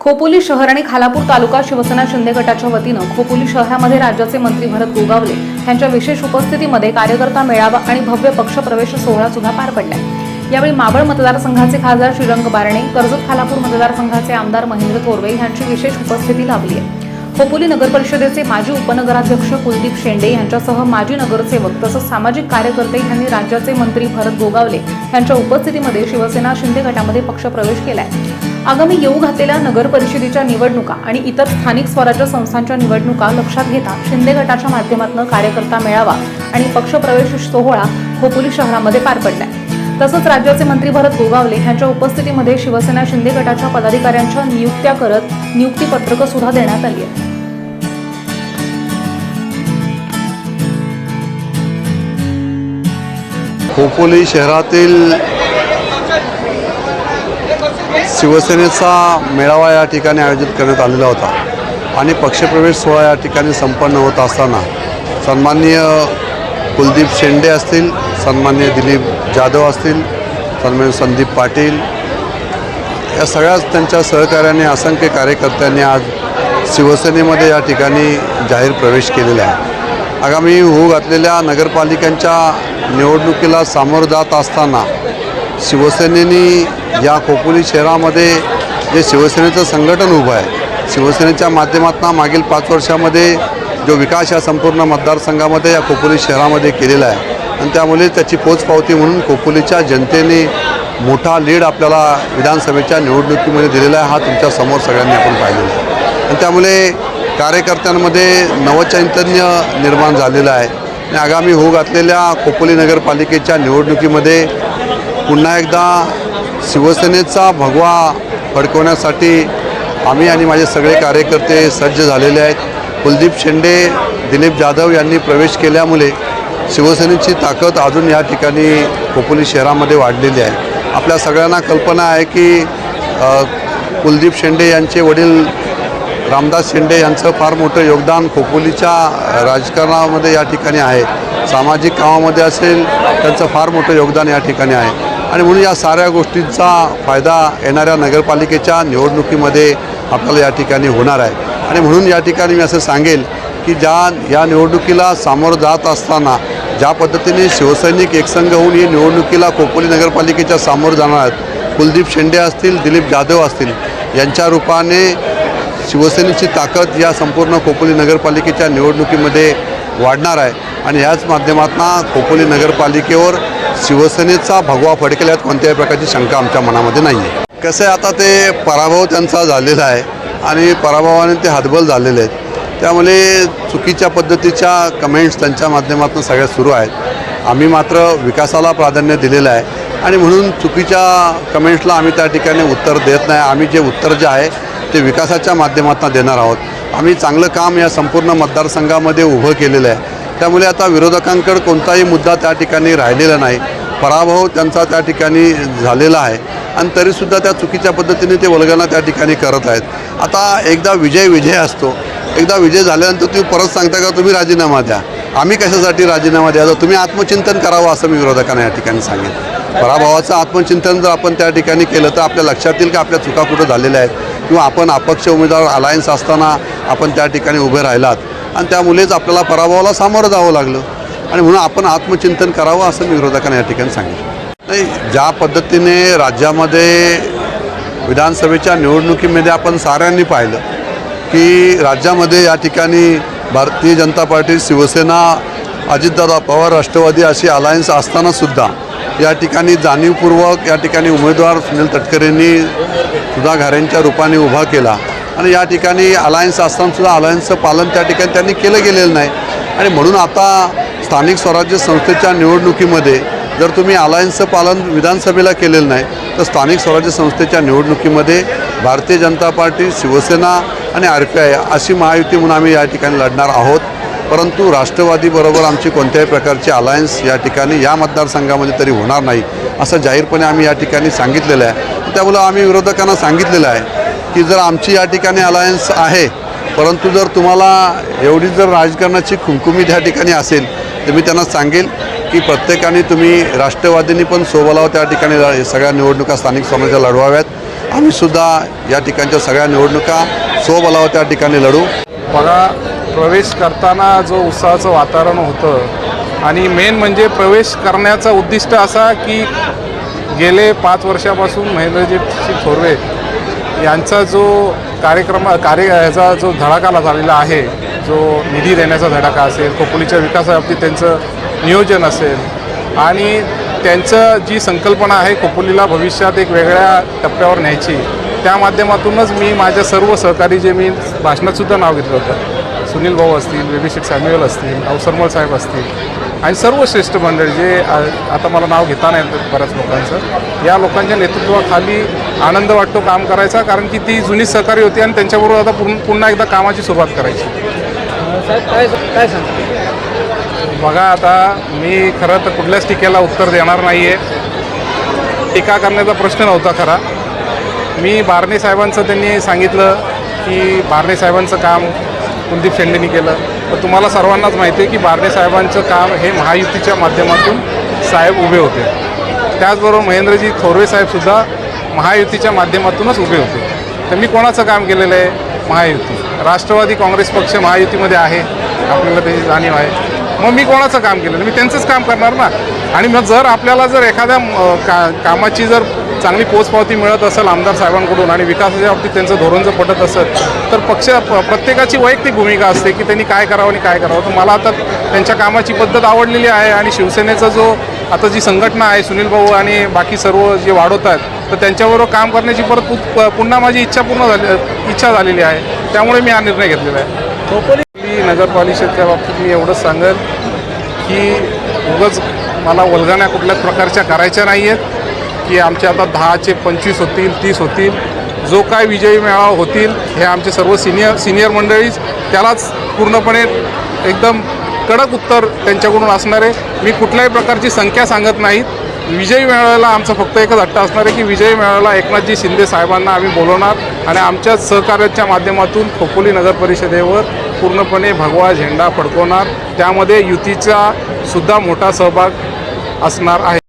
खोपोली शहर आणि खालापूर तालुका शिवसेना शिंदे गटाच्या वतीनं खोपोली शहरामध्ये राज्याचे मंत्री भरत गोगावले यांच्या विशेष उपस्थितीमध्ये कार्यकर्ता मेळावा आणि भव्य पक्षप्रवेश सोहळा सुद्धा पार पडला यावेळी मावळ मतदारसंघाचे खासदार श्रीरंग बारणे कर्जत खालापूर मतदारसंघाचे आमदार महेंद्र थोरवे यांची विशेष उपस्थिती लाभली आहे. खोपोली नगर परिषदेचे माजी उपनगराध्यक्ष कुलदीप शेंडे यांच्यासह माजी नगरसेवक तसंच सामाजिक कार्यकर्ते यांनी राज्याचे मंत्री भरत गोगावले यांच्या उपस्थितीमध्ये शिवसेना शिंदे गटामध्ये पक्षप्रवेश केलाय. आगामी येऊ घातलेल्या नगर परिषदेच्या निवडणुका आणि इतर स्थानिक स्वराज्य संस्थांच्या निवडणुका लक्षात घेता शिंदे गटाच्या माध्यमातून कार्यकर्ता मेळावा आणि पक्षप्रवेश सोहळा खोपोली शहरामध्ये पार पडलाय. तसंच राज्याचे मंत्री भरत गोगावले यांच्या उपस्थितीमध्ये शिवसेना शिंदे गटाच्या पदाधिकाऱ्यांच्या नियुक्त्या करत नियुक्तीपत्रकं सुद्धा देण्यात आली आहेत. खोपोली शहरातील शिवसेनेचा मेळावा या ठिकाणी आयोजित करण्यात आलेला होता आणि पक्षप्रवेश सोहळा या ठिकाणी संपन्न होत असताना सन्माननीय कुलदीप शेंडे असतील सन्माननीय दिलीप जाधव असतील सन्मान्य संदीप पाटील या सगळ्याच त्यांच्या सहकार्याने असंख्य कार्यकर्त्यांनी आज शिवसेनेमध्ये या ठिकाणी जाहीर प्रवेश केलेला आहे. आगामी होऊ घातलेल्या नगरपालिकांच्या निवडणुकीला सामोरं जात असताना शिवसेनेनी या खोपोली शहरामध्ये जे शिवसेनेचं संघटन उभं आहे शिवसेनेच्या माध्यमातून मागील पाच वर्षामध्ये जो विकास या संपूर्ण मतदारसंघामध्ये या खोपोली शहरामध्ये केलेला आहे. आणि त्यामुळे त्याची पोचपावती म्हणून खोपोलीच्या जनतेने मोठा लीड आपल्याला विधानसभेच्या निवडणुकीमध्ये दिलेला आहे हा तुमच्यासमोर सगळ्यांनी आपण पाहिलेला आहे. आणि त्यामुळे कार्यकर्त्यांमध्ये नवचैतन्य निर्माण झालेलं आहे. आणि आगामी होऊ घातलेल्या खोपोली नगरपालिकेच्या निवडणुकीमध्ये पुन्हा एकदा शिवसेनेचा भगवा फडकवण्यासाठी आम्ही आणि माझे सगळे कार्यकर्ते सज्ज झालेले आहेत. कुलदीप शेंडे दिलीप जाधव यांनी प्रवेश केल्यामुळे शिवसेनेची ताकद अजून या ठिकाणी खोपोली शहरामध्ये वाढलेली आहे. आपल्या सगळ्यांना कल्पना आहे की कुलदीप शेंडे यांचे वडील रामदास शेंडे यांचं फार मोठं योगदान खोपोलीच्या राजकारणामध्ये या ठिकाणी आहे. सामाजिक कामामध्ये असेल त्यांचं फार मोठं योगदान या ठिकाणी आहे. आणि म्हणून या साऱ्या गोष्टींचा फायदा येणाऱ्या नगरपालिकेच्या निवडणुकीमध्ये आपल्याला या ठिकाणी होणार आहे. आणि म्हणून या ठिकाणी मी असं सांगेल की ज्या या निवडणुकीला सामोरं जात असताना ज्या पद्धतीने शिवसैनिक एकसंघ होऊन ही निवडणुकीला खोपोली नगरपालिकेच्या सामोरं जाणार आहेत कुलदीप शेंडे असतील दिलीप जाधव असतील यांच्या रूपाने शिवसेनेची ताकद या संपूर्ण खोपोली नगरपालिकेच्या निवडणुकीमध्ये वाढणार आहे. आणि ह्याच माध्यमातून खोपोली नगरपालिकेवर शिवसेनेचा भगवा फडकेल्यात कोणत्याही प्रकारची शंका आमच्या मनामध्ये नाही आहे. कसं आहे आता ते पराभव त्यांचा झालेला आहे आणि पराभवाने ते हातबल झालेले आहेत. त्यामुळे चुकीच्या पद्धतीच्या कमेंट्स त्यांच्या माध्यमातून सगळ्या सुरू आहेत. आम्ही मात्र विकासाला प्राधान्य दिलेलं आहे आणि म्हणून चुकीच्या कमेंट्सला आम्ही त्या ठिकाणी उत्तर देत नाही. आम्ही जे उत्तर जे आहे ते विकासाच्या माध्यमातून देणार आहोत. आम्ही चांगलं काम या संपूर्ण मतदारसंघामध्ये उभं केलेलं आहे. त्यामुळे आता विरोधकांकडे कोणताही मुद्दा त्या ठिकाणी राहिलेला नाही. पराभव त्यांचा त्या ठिकाणी झालेला आहे. आणि तरीसुद्धा त्या चुकीच्या पद्धतीने ते वल्गना त्या ठिकाणी करत आहेत. आता एकदा विजय विजय असतो. एकदा विजय झाल्यानंतर तुम्ही परत सांगता का तुम्ही राजीनामा द्या. आम्ही कशासाठी राजीनामा द्यायचा तुम्ही आत्मचिंतन करावं असं मी विरोधकांना या ठिकाणी सांगेन. पराभवाचं आत्मचिंतन जर आपण त्या ठिकाणी केलं तर आपल्या लक्षात येईल की आपल्या चुका कुठं झालेल्या आहेत? किंवा आपण अपक्ष उमेदवार अलायन्स असताना आपण त्या ठिकाणी उभे राहिलात. आणि त्यामुळेच आपल्याला पराभवाला सामोरं जावं लागलं. आणि म्हणून आपण आत्मचिंतन करावं असं मी विरोधकांना या ठिकाणी सांगितलं. नाही ज्या पद्धतीने राज्यामध्ये विधानसभेच्या निवडणुकीमध्ये आपण साऱ्यांनी पाहिलं की राज्यामध्ये या ठिकाणी भारतीय जनता पार्टी शिवसेना अजितदादा पवार राष्ट्रवादी अशी अलायन्स असतानासुद्धा या ठिकाणी जाणीवपूर्वक या ठिकाणी उमेदवार सुनील तटकरेंनी सुधा घारेंच्या रूपाने उभा केला. आणि या ठिकाणी अलायन्स असतानासुद्धा अलायन्सचं पालन त्या ठिकाणी त्यांनी केलं गेलेलं नाही. आणि म्हणून आता स्थानिक स्वराज्य संस्थेच्या निवडणुकीमध्ये जर तुम्ही अलायन्सचं पालन विधानसभेला केलेलं नाही तर स्थानिक स्वराज्य संस्थेच्या निवडणुकीमध्ये भारतीय जनता पार्टी शिवसेना आणि आर पी आय अशी महायुती म्हणून आम्ही या ठिकाणी लढणार आहोत. परंतु राष्ट्रवादीबरोबर आमची कोणत्याही प्रकारची अलायन्स या ठिकाणी या मतदारसंघामध्ये तरी होणार नाही असं जाहीरपणे आम्ही या ठिकाणी सांगितलेलं आहे. त्यामुळं आम्ही विरोधकांना सांगितलेलं आहे की जर आमची या ठिकाणी अलायन्स आहे परंतु जर तुम्हाला एवढी जर राजकारणाची खुमखुमी त्या ठिकाणी असेल तर मी त्यांना सांगेल की प्रत्येकाने तुम्ही राष्ट्रवादींनी पण सोबलाव त्या ठिकाणी सगळ्या निवडणुका स्थानिक स्वराज्य लढवाव्यात. आम्हीसुद्धा या ठिकाणच्या सगळ्या निवडणुका सोबलाव त्या ठिकाणी लढू. बघा प्रवेश करताना जो उत्साहाचं वातावरण होतं आणि मेन म्हणजे प्रवेश करण्याचा उद्दिष्ट असा की गेले पाच वर्षापासून महेंद्रजी थोरवे यांचा जो कार्यक्रम कार्य याचा जो धडाका झालेला आहे जो निधी देण्याचा धडाका असेल खोपोलीच्या विकासाबाबतीत त्यांचं नियोजन असेल आणि त्यांचं जी संकल्पना आहे खोपोलीला भविष्यात एक वेगळ्या टप्प्यावर न्यायची त्या माध्यमातूनच मी माझ्या सर्व सहकारी जे मी भाषणातसुद्धा नाव घेतलं होतं. सुनील भाऊ असतील बेबी शेख सॅम्युअल असतील अवसरमल साहेब असतील आणि सर्व श्रेष्ठ मंडळी जे आता मला नाव घेता नाही बऱ्याच लोकांचं या लोकांच्या नेतृत्वाखाली आनंद वाटतो काम करायचा कारण की ती जुनी सहकारी होती आणि त्यांच्याबरोबर आता पुन- पुन्हा एकदा कामाची सुरुवात करायची. काय काय बघा आता मी खरं तर कुठल्याच टीकेला उत्तर देणार नाही आहे टीका करण्याचा प्रश्न नव्हता खरा. मी बारणे साहेबांचं त्यांनी सांगितलं की बारणे साहेबांचं काम कुलदीप शेंडेंनी केलं. तर तुम्हाला सर्वांनाच माहिती आहे की बारणे साहेबांचं काम हे महायुतीच्या माध्यमातून साहेब उभे होते. त्याचबरोबर महेंद्रजी थोरवे साहेबसुद्धा महायुतीच्या माध्यमातूनच उभे होते. तर मी कोणाचं काम केलेलं आहे? महायुती. राष्ट्रवादी काँग्रेस पक्ष महायुतीमध्ये आहे. आपल्याला त्याची जाणीव आहे. मग मी कोणाचं काम केलं मी त्यांचंच काम करणार ना? आणि मग जर आपल्याला जर एखाद्या का कामाची जर चांगली पोचपावती मिळत असेल आमदार साहेबांकडून आणि विकासाच्या बाबतीत त्यांचं धोरण जर पटत असेल तर पक्ष प- प्रत्येकाची वैयक्तिक भूमिका असते की त्यांनी काय करावं आणि काय करावं. तर मला आता त्यांच्या कामाची पद्धत आवडलेली आहे आणि शिवसेनेचा जो आता जी संघटना आहे सुनील भाऊ आणि बाकी सर्व जे वाढवत आहेत तर त्यांच्याबरोबर काम करण्याची परत पुन्हा माझी इच्छा पूर्ण झाली इच्छा झालेली आहे. त्यामुळे मी हा निर्णय घेतलेला आहे. खोपोली नगरपालिकेच्या बाबतीत मी एवढंच सांगेल की उगच मला वलगाण्या कुठल्याच प्रकारच्या करायच्या नाही आहेत की आमचे आता दहाचे पंचवीस होतील तीस होतील जो काय विजयी मेळावा होतील हे आमचे सर्व सिनियर सिनियर मंडळीच त्यालाच पूर्णपणे एकदम कडक उत्तर त्यांच्याकडून असणार आहे. मी कुठल्याही प्रकारची संख्या सांगत नाहीत. विजयी मेळाव्याला आमचा फक्त एकच हट्ट असणार आहे की विजयी मेळाव्याला एकनाथजी शिंदे साहेबांना आम्ही बोलवणार आणि आमच्या सहकार्याच्या माध्यमातून खोपोली नगर परिषदेवर पूर्णपणे भगवा झेंडा फडकवणार. त्यामध्ये युतीचा सुद्धा मोठा सहभाग असणार आहे.